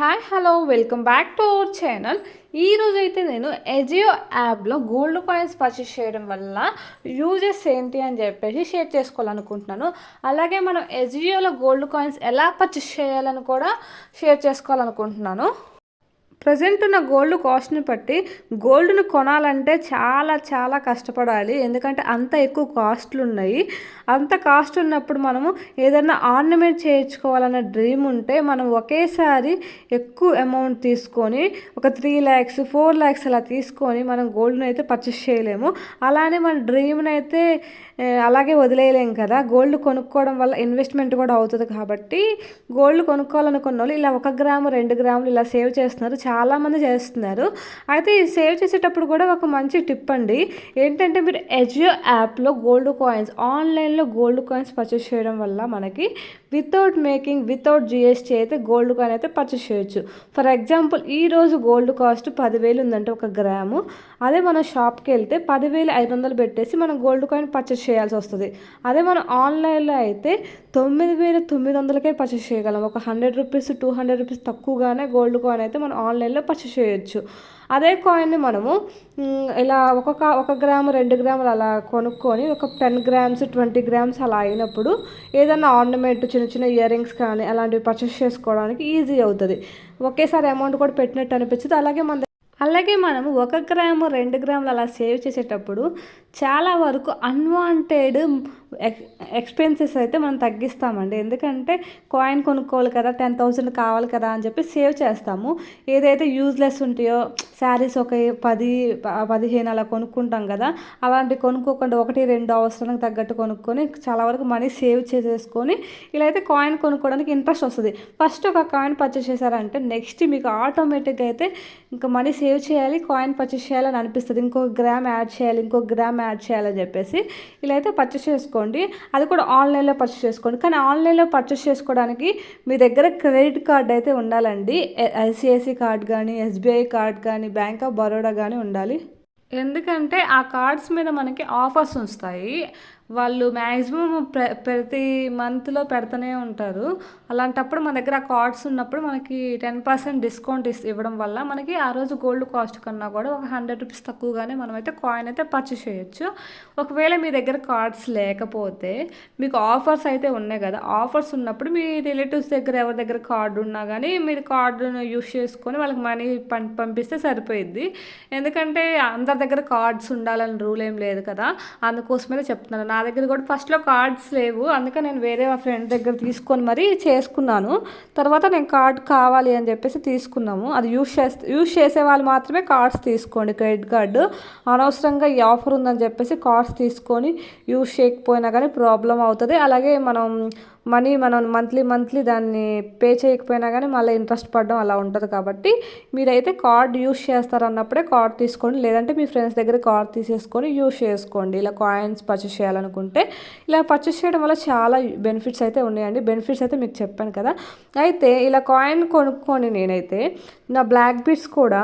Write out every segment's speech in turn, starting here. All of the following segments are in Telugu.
Hi hello welcome back to our channel ఈరోజు అయితే నేను ఎజియో యాప్లో గోల్డ్ కాయిన్స్ పర్చేస్ చేయడం వల్ల యూజెస్ ఏంటి అని చెప్పేసి షేర్ చేసుకోవాలనుకుంటున్నాను. అలాగే మనం ఎజియోలో గోల్డ్ కాయిన్స్ ఎలా పర్చేస్ చేయాలని కూడా షేర్ చేసుకోవాలనుకుంటున్నాను. ప్రజెంట్ ఉన్న గోల్డ్ కాస్ట్ని బట్టి గోల్డ్ను కొనాలంటే చాలా చాలా కష్టపడాలి. ఎందుకంటే అంత ఎక్కువ కాస్ట్లు ఉన్నాయి. అంత కాస్ట్ ఉన్నప్పుడు మనము ఏదైనా ఆర్నమెంట్ చేయించుకోవాలన్న డ్రీమ్ ఉంటే మనం ఒకేసారి ఎక్కువ అమౌంట్ తీసుకొని ఒక త్రీ ల్యాక్స్ ఫోర్ ల్యాక్స్ అలా తీసుకొని మనం గోల్డ్ను అయితే పర్చేస్ చేయలేము. అలానే మన డ్రీమ్ని అయితే అలాగే వదిలేయలేం కదా. గోల్డ్ కొనుక్కోవడం వల్ల ఇన్వెస్ట్మెంట్ కూడా అవుతుంది కాబట్టి గోల్డ్ కొనుక్కోవాలనుకున్న వాళ్ళు ఇలా ఒక గ్రాము రెండు గ్రాములు ఇలా సేవ్ చేస్తున్నారు. చాలామంది చేస్తున్నారు. అయితే ఈ సేవ్ చేసేటప్పుడు కూడా ఒక మంచి టిప్ అండి. ఏంటంటే మీరు ఎజియో యాప్లో గోల్డ్ కాయిన్స్ ఆన్లైన్లో గోల్డ్ కాయిన్స్ పర్చేస్ చేయడం వల్ల మనకి వితౌట్ మేకింగ్ వితౌట్ జిఎస్టీ అయితే గోల్డ్ కాయిన్ అయితే పర్చేస్ చేయొచ్చు. ఫర్ ఎగ్జాంపుల్ ఈ రోజు గోల్డ్ కాస్ట్ పదివేలు ఉందంటే ఒక గ్రాము. అదే మనం షాప్కి వెళ్తే పదివేలు ఐదు వందలు పెట్టేసి మనం గోల్డ్ కాయిన్ పర్చేస్ చేయాల్సి వస్తుంది. అదే మనం ఆన్లైన్లో అయితే తొమ్మిది వేల తొమ్మిది వందలకే పర్చేస్ చేయగలం. ఒక hundred rupees two hundred rupees తక్కువగానే గోల్డ్ కాయిన్ అయితే మనం ఆన్లైన్లో పర్చేస్ చేయొచ్చు. అదే కాయిన్ని మనము ఇలా ఒక్కొక్క ఒక గ్రాము రెండు గ్రాములు అలా కొనుక్కొని ఒక టెన్ గ్రామ్స్ ట్వంటీ గ్రామ్స్ అలా అయినప్పుడు ఏదైనా ఆర్నమెంట్ చిన్న చిన్న ఇయర్ రింగ్స్ కానీ అలాంటివి పర్చేస్ చేసుకోవడానికి ఈజీ అవుతుంది. ఒకేసారి అమౌంట్ కూడా పెట్టినట్టు అనిపించింది అలాగే మన అలాగే మనం ఒక గ్రాము రెండు గ్రాములు అలా సేవ్ చేసేటప్పుడు చాలా వరకు అన్వాంటెడ్ ఎక్స్పెన్సెస్ అయితే మనం తగ్గిస్తామండి. ఎందుకంటే కాయిన్ కొనుక్కోవాలి కదా టెన్ థౌసండ్ కావాలి కదా అని చెప్పి సేవ్ చేస్తాము. ఏదైతే యూజ్లెస్ ఉంటాయో శారీస్ ఒక పది పదిహేను అలా కొనుక్కుంటాం కదా అలాంటి కొనుక్కోకుండా ఒకటి రెండు అవసరానికి తగ్గట్టు కొనుక్కొని చాలా వరకు మనీ సేవ్ చేసేసుకొని ఇలా అయితే కాయిన్ కొనుక్కోవడానికి ఇంట్రెస్ట్ వస్తుంది. ఫస్ట్ ఒక కాయిన్ పర్చేస్ చేశారంటే నెక్స్ట్ మీకు ఆటోమేటిక్గా అయితే ఇంకా మనీ సేవ్ చేయాలి కాయిన్ పర్చేస్ చేయాలని అనిపిస్తుంది. ఇంకొక గ్రామ్ యాడ్ చేయాలి ఇంకొక గ్రామ్ యాడ్ చేయాలని చెప్పేసి ఇలా అయితే పర్చేస్ చేసుకోండి అది కూడా ఆన్లైన్లో పర్చేస్ చేసుకోండి. కానీ ఆన్లైన్లో పర్చేస్ చేసుకోవడానికి మీ దగ్గర క్రెడిట్ కార్డ్ అయితే ఉండాలండి. ఐసిఐసి కార్డ్ కానీ ఎస్బీఐ కార్డ్ కానీ బ్యాంక్ ఆఫ్ బరోడా కానీ ఉండాలి. ఎందుకంటే ఆ కార్డ్స్ మీద మనకి ఆఫర్స్ వస్తాయి. వాళ్ళు మ్యాక్సిమం ప్ర ప్రతి మంత్లో పెడుతూనే ఉంటారు. అలాంటప్పుడు మన దగ్గర ఆ కార్డ్స్ ఉన్నప్పుడు మనకి టెన్ పర్సెంట్ డిస్కౌంట్ ఇస్ ఇవ్వడం వల్ల మనకి ఆ రోజు గోల్డ్ కాస్ట్ కన్నా కూడా ఒక హండ్రెడ్ రూపీస్ తక్కువగానే మనమైతే కాయిన్ అయితే పర్చేస్ చేయొచ్చు. ఒకవేళ మీ దగ్గర కార్డ్స్ లేకపోతే మీకు ఆఫర్స్ అయితే ఉన్నాయి కదా ఆఫర్స్ ఉన్నప్పుడు మీ రిలేటివ్స్ దగ్గర ఎవరి దగ్గర కార్డు ఉన్నా కానీ మీరు కార్డును యూస్ చేసుకొని వాళ్ళకి మనీ పం పంపిస్తే సరిపోయిద్ది. ఎందుకంటే అందరి దగ్గర కార్డ్స్ ఉండాలని రూల్ ఏం లేదు కదా అందుకోసమే చెప్తున్నాను. నా దగ్గర కూడా ఫస్ట్లో కార్డ్స్ లేవు. అందుకే నేను వేరే మా ఫ్రెండ్ దగ్గర తీసుకొని మరీ చేసుకున్నాను. తర్వాత నేను కార్డ్ కావాలి అని చెప్పేసి తీసుకున్నాము. అది యూస్ చేస్తే యూస్ చేసే వాళ్ళు మాత్రమే కార్డ్స్ తీసుకోండి. క్రెడిట్ కార్డు అనవసరంగా ఈ ఆఫర్ ఉందని చెప్పేసి కార్డ్స్ తీసుకొని యూస్ చేయకపోయినా కానీ ప్రాబ్లం అవుతుంది. అలాగే మనం మనీ మనం మంత్లీ మంత్లీ దాన్ని పే చేయకపోయినా కానీ మళ్ళీ ఇంట్రెస్ట్ పడడం అలా ఉంటుంది కాబట్టి మీరైతే కార్డ్ యూస్ చేస్తారన్నప్పుడే కార్డ్ తీసుకోండి. లేదంటే మీ ఫ్రెండ్స్ దగ్గర కార్డ్ తీసేసుకొని యూస్ చేసుకోండి. ఇలా కాయిన్స్ పర్చేస్ చేయాలనుకుంటే ఇలా పర్చేస్ చేయడం వల్ల చాలా బెనిఫిట్స్ అయితే ఉన్నాయండి. బెనిఫిట్స్ అయితే మీకు చెప్పాను కదా. అయితే ఇలా కాయిన్ కొనుక్కొని నేనైతే నా బ్లాక్ బీట్స్ కూడా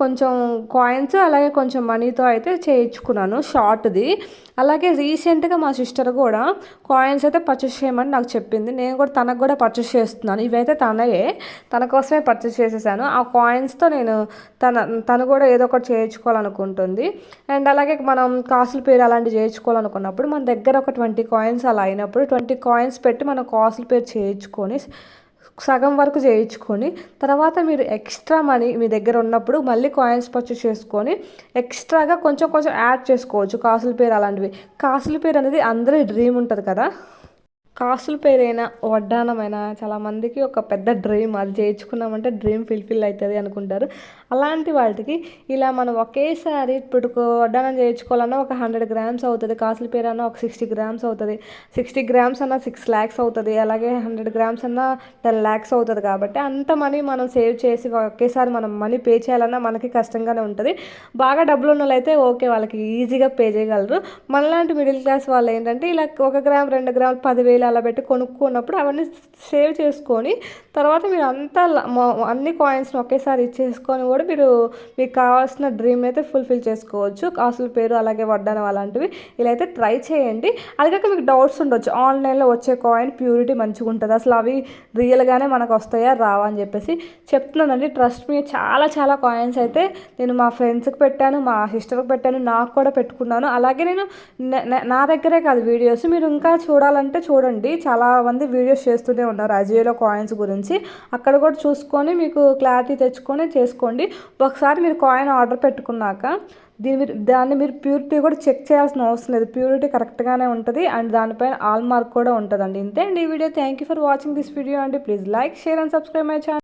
కొంచెం కాయిన్స్ అలాగే కొంచెం మనీతో అయితే చేయించుకున్నాను షార్ట్ది. అలాగే రీసెంట్గా మా సిస్టర్ కూడా కాయిన్స్ అయితే పర్చేస్ చేయమని నాకు చెప్పింది. నేను కూడా తనకు కూడా పర్చేస్ చేస్తున్నాను. ఇవైతే తనయే. తన కోసమే పర్చేస్ చేసేసాను. ఆ కాయిన్స్తో నేను తన తను కూడా ఏదో ఒకటి చేయించుకోవాలనుకుంటుంది. అండ్ అలాగే మనం కాసులు పేరు అలాంటివి చేయించుకోవాలనుకున్నప్పుడు మన దగ్గర ఒక ట్వంటీ కాయిన్స్ అలా అయినప్పుడు ట్వంటీ కాయిన్స్ పెట్టి మనం కాసులు పేరు చేయించుకొని సగం వరకు చేయించుకొని తర్వాత మీరు ఎక్స్ట్రా మనీ మీ దగ్గర ఉన్నప్పుడు మళ్ళీ కాయిన్స్ పర్చేస్ చేసుకొని ఎక్స్ట్రాగా కొంచెం కొంచెం యాడ్ చేసుకోవచ్చు. కాసుల పేరు అలాంటివి. కాసుల పేరు అనేది అందరి డ్రీమ్ ఉంటుంది కదా? కాసుల పేరైనా వడ్డానమైనా చాలా మందికి ఒక పెద్ద డ్రీమ్ అది చేయించుకున్నామంటే డ్రీమ్ ఫుల్ఫిల్ అవుతుంది అనుకుంటారు. అలాంటి వాటికి ఇలా మనం ఒకేసారి ఇప్పుడు వడ్డానం చేయించుకోవాలన్నా ఒక హండ్రెడ్ గ్రామ్స్ అవుతుంది కాసుల పేరు అన్న ఒక సిక్స్టీ గ్రామ్స్ అవుతుంది. సిక్స్టీ గ్రామ్స్ అన్న సిక్స్ ల్యాక్స్ అవుతుంది అలాగే హండ్రెడ్ గ్రామ్స్ అన్న టెన్ ల్యాక్స్ అవుతుంది కాబట్టి అంత మనీ మనం సేవ్ చేసి ఒకేసారి మనం మనీ పే చేయాలన్నా మనకి కష్టంగానే ఉంటుంది. బాగా డబ్బులు ఉన్న వాళ్ళైతే ఓకే వాళ్ళకి ఈజీగా పే చేయగలరు. మనలాంటి మిడిల్ క్లాస్ వాళ్ళు ఏంటంటే ఇలా ఒక గ్రామ్ రెండు గ్రాములు పదివేలు అలా పెట్టి కొనుక్కున్నప్పుడు అవన్నీ సేవ్ చేసుకొని తర్వాత మీరు అంతా అన్ని కాయిన్స్ని ఒకేసారి ఇచ్చేసుకొని కూడా కూడా మీరు మీకు కావాల్సిన డ్రీమ్ అయితే ఫుల్ఫిల్ చేసుకోవచ్చు. కాసుల పేరు అలాగే వడ్డానం అలాంటివి ఇలా అయితే ట్రై చేయండి. అది కాక మీకు డౌట్స్ ఉండొచ్చు. ఆన్లైన్లో వచ్చే కాయిన్ ప్యూరిటీ మంచిగా ఉంటుంది. అసలు అవి రియల్గానే మనకు వస్తాయా రావా అని చెప్పేసి చెప్తున్నానండి. ట్రస్ట్ మీ చాలా చాలా కాయిన్స్ అయితే నేను మా ఫ్రెండ్స్కి పెట్టాను మా సిస్టర్కి పెట్టాను నాకు కూడా పెట్టుకున్నాను. అలాగే నేను నా దగ్గరే కాదు వీడియోస్ మీరు ఇంకా చూడాలంటే చూడండి. చాలా మంది వీడియోస్ చేస్తూనే ఉన్నారు. అజియోలో కాయిన్స్ గురించి. అక్కడ కూడా చూసుకొని మీకు క్లారిటీ తెచ్చుకొని చేసుకోండి. ఒకసారి మీరు కాయిన్ ఆర్డర్ పెట్టుకున్నాక దీని మీరు దాన్ని మీరు ప్యూరిటీ కూడా చెక్ చేయాల్సిన అవసరం లేదు. ప్యూరిటీ కరెక్ట్గానే ఉంటుంది అండ్ దానిపైన ఆల్ మార్క్ కూడా ఉంటుందండి. ఇంతే అండి ఈ video. Thank you for watching this video అండి. Please like share and subscribe my channel